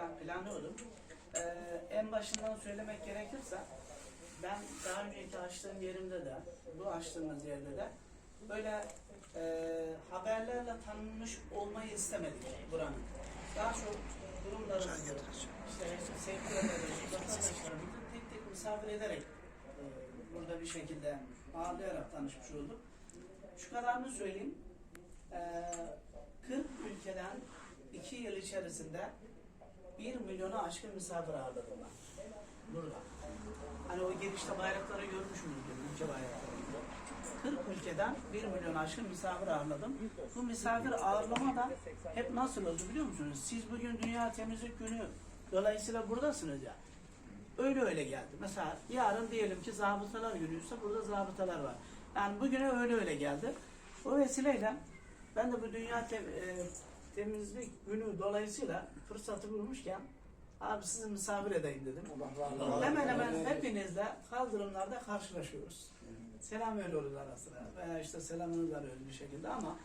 ben planlıyordum. Ee, en başından söylemek gerekirse ben daha önceki açtığım yerimde de bu açtığımız yerde de böyle e, haberlerle tanınmış olmayı istemedik buranın. Daha çok durumlarımızı işte sevgilerimizi, vatandaşlarımızı tek tek misafir ederek e, burada bir şekilde ağırlayarak tanışmış olduk. Şu kadarını söyleyeyim. Ee, 40 ülkeden 2 yıl içerisinde 1 milyonu aşkın misafir ağırladım ben. Burada. Hani o girişte bayrakları görmüşsünüzdür, ülke bayraklarını. 40 ülkeden 1 milyon aşkın misafir ağırladım. Bu misafir ağırlama da hep nasıl oldu biliyor musunuz? Siz bugün Dünya Temizlik Günü dolayısıyla buradasınız ya. Öyle öyle geldi. Mesela yarın diyelim ki zabıtalar günüyse burada zabıtalar var. Yani bugüne öyle öyle geldi. O vesileyle ben de bu Dünya Tem- e, Temizlik Günü dolayısıyla fırsatı bulmuşken abi sizi misafir edeyim dedim. Hemen hemen hepinizle kaldırımlarda karşılaşıyoruz. Selam veriyoruz ara sıra veya işte selamını veriyoruz bir şekilde ama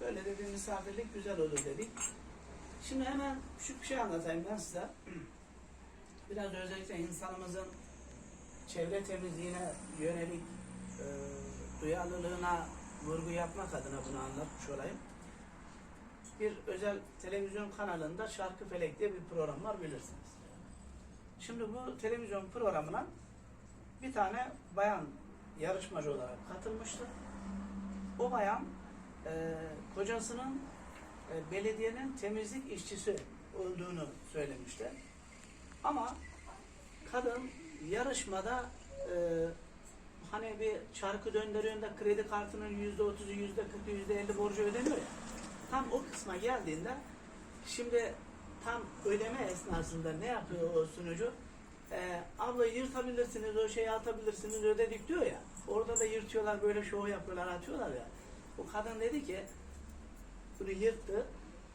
böyle de bir misafirlik güzel olur dedik. Şimdi hemen küçük bir şey anlatayım ben size. Biraz özellikle insanımızın çevre temizliğine yönelik e, duyarlılığına vurgu yapmak adına bunu anlatmış olayım. Bir özel televizyon kanalında Şarkı Felek diye bir program var bilirsiniz. Şimdi bu televizyon programına bir tane bayan yarışmacı olarak katılmıştı. O bayan e, kocasının e, belediyenin temizlik işçisi olduğunu söylemişti. Ama kadın yarışmada e, hani bir çarkı döndürüyorunda kredi kartının yüzde otuzu, yüzde kırkı, yüzde elli borcu ödeniyor ya. Tam o kısma geldiğinde şimdi tam ödeme esnasında ne yapıyor o sunucu? Ee, abla yırtabilirsiniz, o şeyi atabilirsiniz, ödedik diyor ya. Orada da yırtıyorlar, böyle şov yapıyorlar, atıyorlar ya. O kadın dedi ki, bunu yırttı,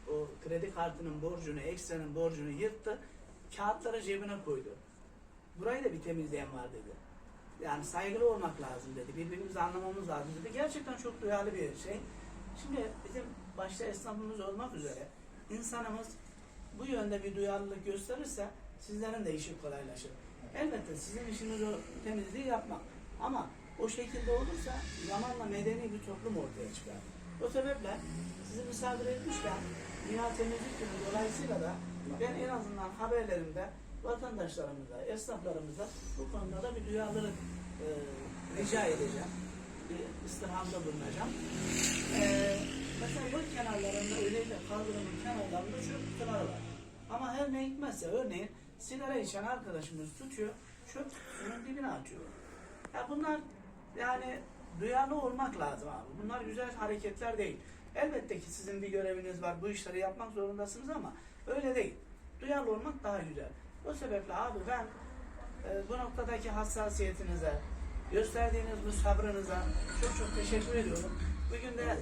o kredi kartının borcunu, ekstranın borcunu yırttı, kağıtları cebine koydu. Burayı da bir temizleyen var dedi. Yani saygılı olmak lazım dedi. Birbirimizi anlamamız lazım dedi. Gerçekten çok duyarlı bir şey. Şimdi bizim başta esnafımız olmak üzere insanımız bu yönde bir duyarlılık gösterirse sizlerin de işi kolaylaşır. Elbette sizin işiniz o temizliği yapmak. Ama o şekilde olursa zamanla medeni bir toplum ortaya çıkar. O sebeple sizi misafir etmişken Dünya Temizlik Günü dolayısıyla da ben en azından haberlerimde vatandaşlarımıza, esnaflarımıza bu konuda da bir duyarlılık e, rica edeceğim. Bir istirhamda bulunacağım. E, mesela yol kenarlarında özellikle kaldırımın kenarlarında çöp kutuları var. Ama her ne hikmetse örneğin sigara içen arkadaşımız tutuyor, çöp kutusunun dibine atıyor. Ya bunlar yani duyarlı olmak lazım abi. Bunlar güzel hareketler değil. Elbette ki sizin bir göreviniz var. Bu işleri yapmak zorundasınız ama öyle değil. Duyarlı olmak daha güzel. O sebeple abi ben e, bu noktadaki hassasiyetinize, gösterdiğiniz bu sabrınıza çok çok teşekkür ediyorum. Bugün de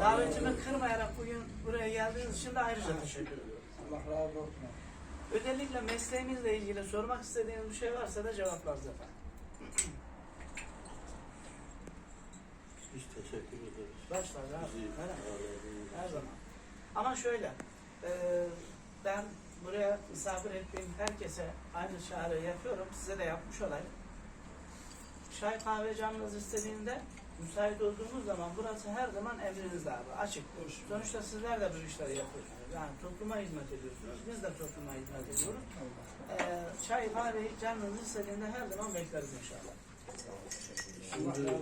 davetimi kırmayarak bugün buraya geldiğiniz için de ayrıca teşekkür ediyorum. Allah razı olsun. Özellikle mesleğimizle ilgili sormak istediğiniz bir şey varsa da cevaplarız efendim. Biz teşekkür ederiz. Başlar abi. Her, her zaman. Ama şöyle, e, ben buraya misafir ettiğim herkese aynı çağrı yapıyorum. Size de yapmış olayım. Çay kahve canınız istediğinde müsait olduğumuz zaman burası her zaman emrinizde abi. Açık. Sonuçta sizler de bu işleri yapıyorsunuz. Yani topluma hizmet ediyorsunuz. Biz de topluma hizmet ediyoruz. E, çay kahve canınız istediğinde her zaman bekleriz inşallah. Şimdi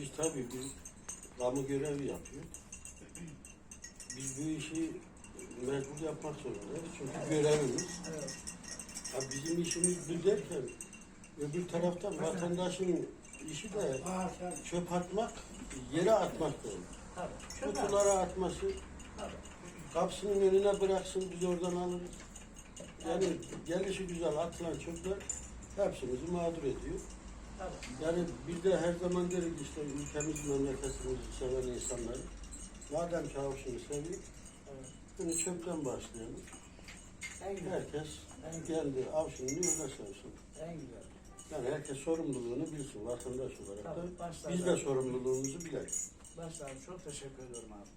biz tabii bir kamu görevi yapıyoruz. Biz bu işi mecbur yapmak zorundayız. Çünkü görevimiz. Evet. Ha, bizim işimiz bu derken öbür taraftan vatandaşın işi de çöp atmak, yere atmak değil. Kutulara atması, Tabii. kapısının önüne bıraksın biz oradan alırız. Yani gelişi güzel atılan çöpler hepsimizi mağdur ediyor. Yani biz de her zaman deriz işte ülkemiz, memleketimizi seven insanlar. Madem ki avşını seviyor, bunu çöpten başlayalım. En güzel. Herkes En güzel. kendi avşını öyle sevsin. En güzel. Yani herkes sorumluluğunu bilsin vatandaş olarak da. Tabii, başlar. Biz de sorumluluğumuzu bilelim. Başlar. Çok teşekkür ediyorum abi.